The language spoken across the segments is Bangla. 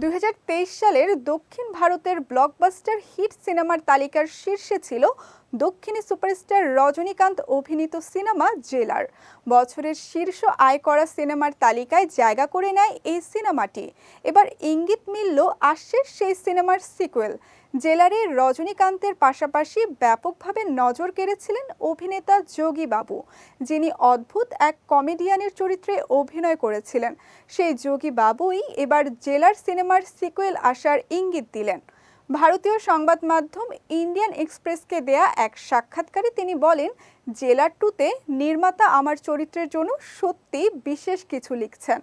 দুই হাজার তেইশ সালের দক্ষিণ ভারতের ব্লকবাস্টার হিট সিনেমার তালিকার শীর্ষে ছিল দক্ষিণী সুপারস্টার রজনীকান্ত অভিনীত সিনেমা জেলার। বছরের শীর্ষ আয় করা সিনেমার তালিকায় জায়গা করে নেয় এই সিনেমাটি। এবার ইঙ্গিত মিলল আসছে সেই সিনেমার সিকুয়েল। জেলারে রজনীকান্তের পাশাপাশি ব্যাপকভাবে নজর কেড়েছিলেন অভিনেতা যোগী বাবু যিনি অদ্ভুত এক কমেডিয়ানের চরিত্রে অভিনয় করেছিলেন। সেই যোগী বাবুই এবার জেলার সিনেমার সিকুয়েল আসার ইঙ্গিত দিলেন। ভারতীয় সংবাদ মাধ্যম ইন্ডিয়ান এক্সপ্রেসকে দেয়া এক সাক্ষাৎকারে তিনি বলেন জেলার টুতে নির্মাতা আমার চরিত্রের জন্য সত্যি বিশেষ কিছু লিখছেন।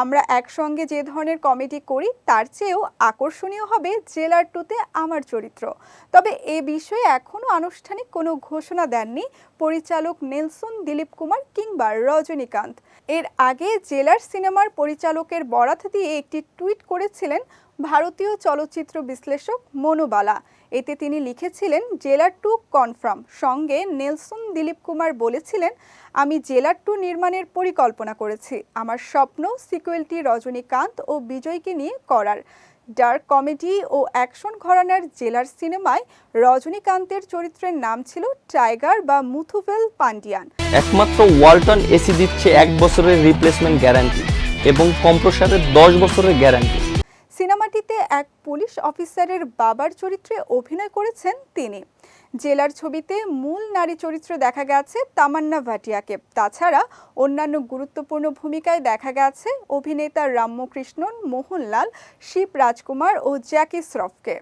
আমরা একসঙ্গে যে ধরনের কমেডি করি, তার চেয়েও আকর্ষণীয় হবে জেলার টুতে আমার চরিত্র। তবে এ বিষয়ে এখনও আনুষ্ঠানিক কোনো ঘোষণা দেননি পরিচালক নেলসন, দিলীপ কুমার কিংবা রজনীকান্ত। এর আগে জেলার সিনেমার পরিচালকের বরাত দিয়ে একটি টুইট করেছিলেন ভারতীয় চলচ্চিত্র বিশ্লেষক মনোবালা। এতে তিনি লিখেছিলেন, জেলার টু কনফার্ম সঙ্গে নেলসন দিলীপ কুমার বলেছিলেন, আমি জেলার টু নির্মাণের পরিকল্পনা করেছি। আমার স্বপ্ন সিকুয়েলটি রজনীকান্ত ও বিজয়কে নিয়ে করার। ডার্ক কমেডি ও অ্যাকশন ঘরানার জেলার সিনেমায় রজনীকান্তের চরিত্রের নাম ছিল টাইগার বা মুথুভেল পান্ডিয়ান একমাত্র ওয়ালটন এসি দিচ্ছে এক বছরের রিপ্লেসমেন্ট গ্যারান্টি এবং কম্প্রসারের দশ বছরের গ্যারান্টি। সিনেমাটিতে এক পুলিশ অফিসারের বাবার চরিত্রে অভিনয় করেছেন তিনি। জেলার ছবিতে মূল নারী চরিত্র দেখা গেছে তামান্না ভাটিয়াকে। তাছাড়া অন্যান্য গুরুত্বপূর্ণ ভূমিকায় দেখা গেছে অভিনেতা রামকৃষ্ণন মোহনলাল, শিব রাজকুমার ও জ্যাকি শ্রফকে।